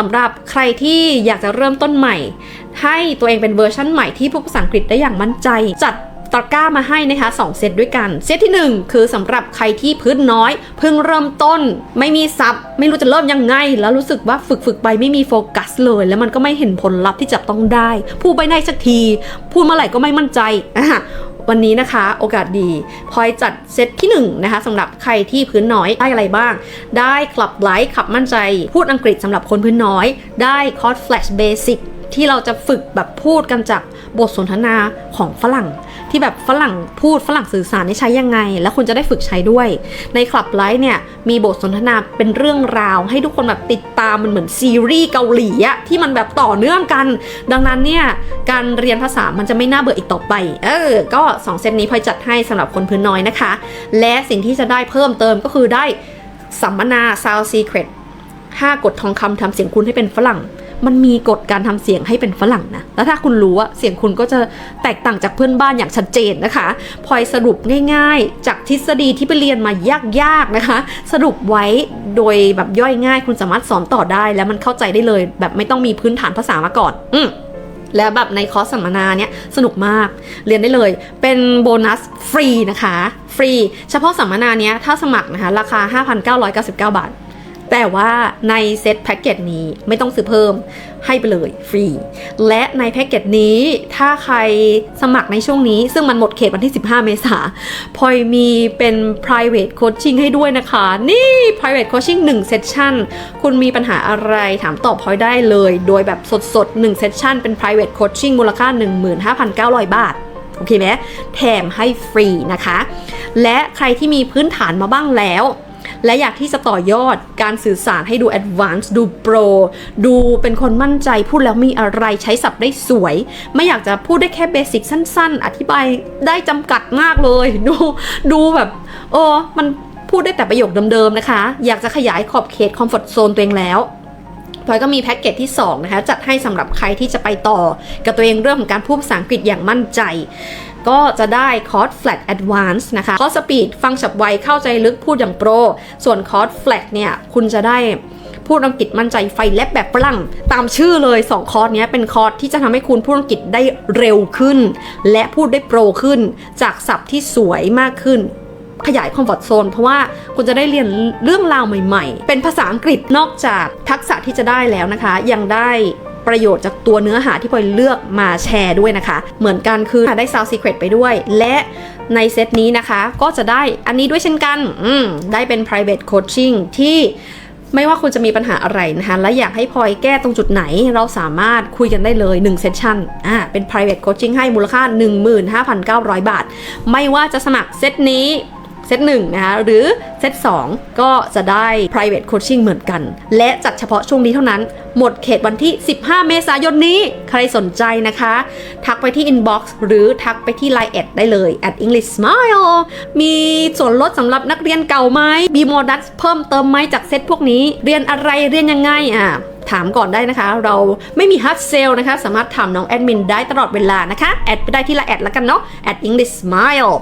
สำหรับใครที่อยากจะเริ่มต้นใหม่ ให้ตัวเองเป็นเวอร์ชั่นใหม่ที่พูดภาษาอังกฤษได้อย่างมั่นใจ จัดตะกร้ามาให้นะคะ 2 เซตด้วยกัน เซตที่ 1 คือสำหรับใครที่พื้นน้อย เพิ่งเริ่มต้น ไม่มีซับไม่รู้จะเริ่มยังไง แล้วรู้สึกว่าฝึกฝึกไปไม่มีโฟกั สเลย แล้วมันก็ไม่เห็นผลลัพธ์ที่จับต้องได้ พูดไปไหนสักที พูดเมื่อไหร่ก็ไม่มั่นใจอะวันนี้นะคะโอกาสดีพลอยจัดเซตที่1นะคะสำหรับใครที่พื้นน้อยได้อะไรบ้าง ได้คลับไลท์ขับมั่นใจ พูดอังกฤษสำหรับคนพื้นน้อย ได้คอร์สแฟลชเบสิก ที่เราจะฝึกแบบพูดกันจากบทสนทนาของฝรั่ง ที่แบบฝรั่งพูดฝรั่งสื่อสารนี่ใช้ยังไง แล้วคุณจะได้ฝึกใช้ด้วย ในคลับไลท์เนี่ยมีบทสนทนาเป็นเรื่องราว ให้ทุกคนแบบติดตามมันเหมือนซีรีส์เกาหลีอะที่มันแบบต่อเนื่องกัน ดังนั้นเนี่ยการเรียนภาษามันจะไม่น่าเบื่ออีกต่อไป เออ ก็สองเซตนี้พลอยจัดให้สำหรับคนพื้นน้อยนะคะ และสิ่งที่จะได้เพิ่มเติมก็คือได้สัมมนา Sound Secret 5กฎทองคำทำเสียงคุณให้เป็นฝรั่ง มันมีกฎการทำเสียงให้เป็นฝรั่งนะ แล้วถ้าคุณรู้อะเสียงคุณก็จะแตกต่างจากเพื่อนบ้านอย่างชัดเจนนะคะ พลอยสรุปง่ายๆ จากทฤษฎีที่ไปเรียนมายากๆนะคะ สรุปไว้โดยแบบย่อยง่าย คุณสามารถสอนต่อได้ แล้วมันเข้าใจได้เลย แบบไม่ต้องมีพื้นฐานภาษามาก่อน อืมแล้วแบบในคอร์สสัมมนาเนี่ยสนุกมากเรียนได้เลย เป็นโบนัสฟรีนะคะ ฟรี เฉพาะสัมมนาเนี้ยถ้าสมัครนะคะ ราคา 5,999 บาท แต่ว่าในเซ็ตแพ็กเกจนี้ไม่ต้องซื้อเพิ่มให้ไปเลยฟรี และในแพ็กเกจนี้ถ้าใครสมัครในช่วงนี้ ซึ่งมันหมดเขตวันที่ 15 เมษาพลอยมีเป็น private coaching ให้ด้วยนะคะ นี่ private coaching 1 session คุณมีปัญหาอะไรถามตอบพลอยได้เลย โดยแบบสดๆ 1 session เป็น private coaching มูลค่า 15,900 บาทโอเคไหมแถมให้ฟรีนะคะ และใครที่มีพื้นฐานมาบ้างแล้ว และอยากที่จะต่อยอดการสื่อสารให้ดู advance ดู pro ดูเป็นคนมั่นใจพูดแล้วมีอะไรใช้ศัพท์ได้สวย ไม่อยากจะพูดได้แค่เบสิกสั้น ๆ อธิบายได้จำกัดมากเลย ดูดูแบบเออมันพูดได้แต่ประโยคเดิมๆนะคะ อยากจะขยายขอบเขตคอมฟอร์ z โซนตัวเองแล้วพลอยก็มีแพ็กเกจที่ 2 นะคะ จัดให้สำหรับใครที่จะไปต่อ กับตัวเองเรื่องของการพูดภาษาอังกฤษอย่างมั่นใจ ก็จะได้คอร์ส Flat Advance นะคะคอร์ส Speed ฟังฉับไวเข้าใจลึกพูดอย่างโปร ส่วนคอร์ส Flat เนี่ยคุณจะได้พูดอังกฤษมั่นใจไฟแลบแบบฝรั่งตามชื่อเลย 2 คอร์สนี้เป็นคอร์สที่จะทำให้คุณพูดอังกฤษได้เร็วขึ้น และพูดได้โปรขึ้น จากศัพท์ที่สวยมากขึ้น ขยายคอมฟอร์ z โซนเพราะว่าคุณจะได้เรียนเรื่องราวใหม่ ๆ เป็นภาษาอังกฤษนอกจากทักษะที่จะได้แล้วนะคะ ยังได้ ประโยชน์จากตัวเนื้อหาที่พลอยเลือกมาแชร์ด้วยนะคะ เหมือนกันคือได้ Sound Secret ไปด้วย และในเซตนี้นะคะก็จะได้อันนี้ด้วยเช่นกันได้เป็น private coaching ที่ไม่ว่าคุณจะมีปัญหาอะไรนะคะ และอยากให้พลอยแก้ตรงจุดไหน เราสามารถคุยกันได้เลย 1 เซสชั่นอ่าเป็น private coaching ให้มูลค่า 15,900 บาท ไม่ว่าจะสมัครเซตนี้ เซตหนึ่งนะคะหรือเซต2 ก็จะได้ private coaching เหมือนกัน และจัดเฉพาะช่วงนี้เท่านั้น หมดเขตวันที่ 15 เมษายนนี้ ใครสนใจนะคะ ทักไปที่ inbox หรือทักไปที่ line แอดได้เลย at english smile มีส่วนลดสำหรับนักเรียนเก่าไหมมีโมดัสเพิ่มเติมไหมจากเซตพวกนี้ เรียนอะไรเรียนยังไงอะถามก่อนได้นะคะ เราไม่มีฮัตเซลนะคะ สามารถถามน้องแอดมินได้ตลอดเวลานะคะ แอดไปได้ที่ละแอดแล้วกันเนาะ at english smile